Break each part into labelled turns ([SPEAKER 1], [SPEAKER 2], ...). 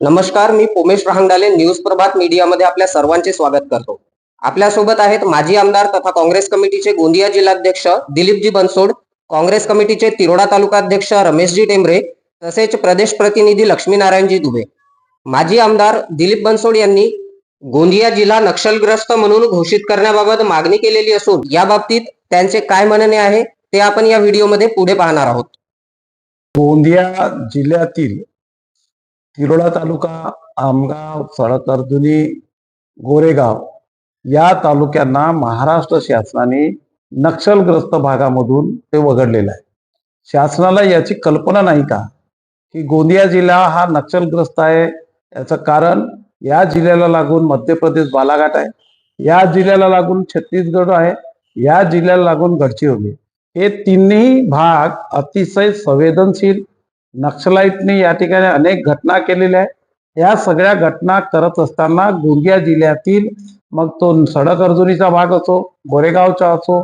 [SPEAKER 1] नमस्कार मी पोमेश रहांगडाले न्यूज प्रभात मीडियामध्ये आपल्या सर्वांचे स्वागत करतो. आपल्यासोबत आहेत माजी आमदार तथा काँग्रेस कमिटीचे गोंदिया जिल्हाध्यक्ष दिलीपजी बनसोड काँग्रेस कमिटीचे तिरोडा तालुका अध्यक्ष रमेशजी टेंबरे तसेच प्रदेश प्रतिनिधी लक्ष्मीनारायणजी दुबे. माजी आमदार दिलीप बनसोड यांनी गोंदिया जिल्हा नक्षलग्रस्त म्हणून घोषित करण्याबाबत मागणी केलेली असून या बाबतीत त्यांचे काय म्हणणे आहे ते आपण या व्हिडिओमध्ये पुढे पाहणार आहोत.
[SPEAKER 2] गोंदिया जिल्ह्यातील तिरोडा तालुका आमगाव सळतर्जुनी गोरेगाव या तालुक्यांना महाराष्ट्र शासनाने नक्षलग्रस्त भागामधून ते वगळलेलं आहे. शासनाला याची कल्पना नाही का? की गोंदिया जिल्हा हा नक्षलग्रस्त आहे याचं कारण या जिल्ह्याला लागून मध्य प्रदेश बालाघाट आहे या जिल्ह्याला लागून छत्तीसगड आहे या जिल्ह्याला लागून गडचिरोली हे तिन्ही भाग अतिशय संवेदनशील नक्षलाईटनी या ठिकाणी अनेक घटना केलेल्या आहेत. या सगळ्या घटना करत असताना गोंदिया जिल्ह्यातील मग तो सडक अर्जुनीचा भाग असो गोरेगावचा असो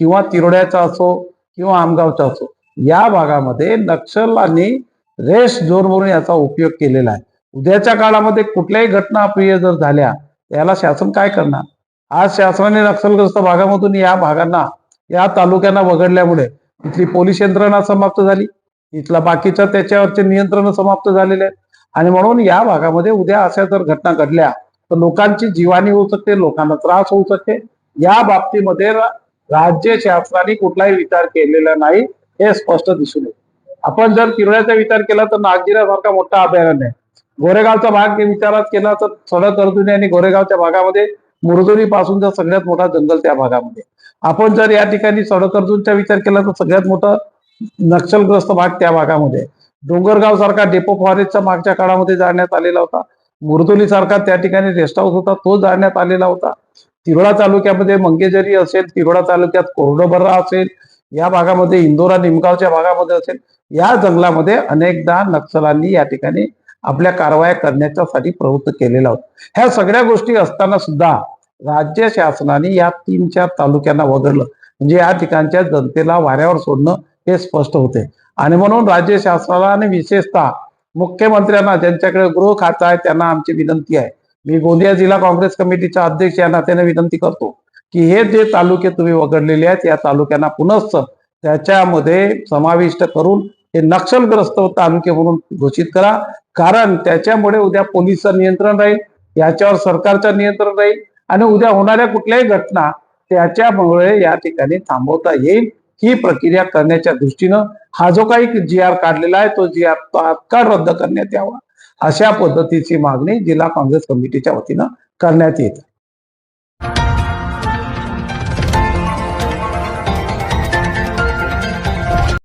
[SPEAKER 2] किंवा तिरोड्याचा असो किंवा आमगावचा असो या भागामध्ये नक्षलांनी रेश जोर म्हणून याचा उपयोग केलेला आहे. उद्याच्या काळामध्ये कुठल्याही घटना अप्रिय जर झाल्या याला शासन काय करणार? आज शासनाने नक्षलग्रस्त भागामधून या भागांना या तालुक्यांना वगळल्यामुळे इथली पोलीस यंत्रणा समाप्त झाली. इथला बाकीचा त्याच्यावरचे नियंत्रण समाप्त झालेले आहेत. आणि म्हणून या भागामध्ये उद्या अशा जर घटना घडल्या तर लोकांची जीवानी होऊ शकते लोकांना त्रास होऊ शकते. या बाबतीमध्ये राज्य शासनाने कुठलाही विचार केलेला नाही हे स्पष्ट दिसून येते. आपण जर किरण्याचा विचार केला तर नागजिरासारखा मोठा अभयारण्य आहे. गोरेगावचा भाग विचारात केला तर सडक अर्जुनी आणि गोरेगावच्या भागामध्ये मुरदोरी पासूनचा सगळ्यात मोठा जंगल त्या भागामध्ये आपण जर या ठिकाणी सडक अर्जुनचा विचार केला तर सगळ्यात मोठं नक्षलग्रस्त भाग त्या भागामध्ये. डोंगरगाव सारखा डेपो फॉरेस्टचा मागच्या काळामध्ये जाण्यात आलेला होता. मुरदोली सारखा त्या ठिकाणी रेस्ट हाऊस होता तो जाण्यात आलेला होता. तिरोडा तालुक्यामध्ये मंगेजरी असेल तिरोडा तालुक्यात कोरडोबर्रा असेल या भागामध्ये इंदोरा निमगावच्या भागामध्ये असेल या जंगलामध्ये अनेकदा नक्षलांनी या ठिकाणी आपल्या कारवाया करण्याच्या साठी प्रवृत्त केलेला होता. ह्या सगळ्या गोष्टी असताना सुद्धा राज्य शासनाने या तीन चार तालुक्यांना वगळलं. म्हणजे या ठिकाणच्या जनतेला वाऱ्यावर सोडणं हे स्पष्ट होते. आणि म्हणून राज्य शासनाला आणि विशेषतः मुख्यमंत्र्यांना ज्यांच्याकडे गृह खातं आहे त्यांना आमची विनंती आहे. मी गोंदिया जिल्हा काँग्रेस कमिटीचा अध्यक्ष या नात्याने विनंती करतो की हे जे तालुके तुम्ही वगळलेले आहेत या तालुक्यांना पुनश्च त्याच्यामध्ये समाविष्ट करून हे नक्षलग्रस्त तालुके म्हणून घोषित करा. कारण त्याच्यामुळे उद्या पोलिसचं नियंत्रण राहील याच्यावर सरकारचं नियंत्रण राहील आणि उद्या होणाऱ्या कुठल्याही घटना त्याच्यामुळे या ठिकाणी थांबवता येईल. ही प्रक्रिया करण्याच्या दृष्टीनं हा जो काही जी आर काढलेला आहे तो जी आर तात्काळ रद्द करण्यात यावा अशा पद्धतीची मागणी जिल्हा काँग्रेस कमिटीच्या वतीनं करण्यात येत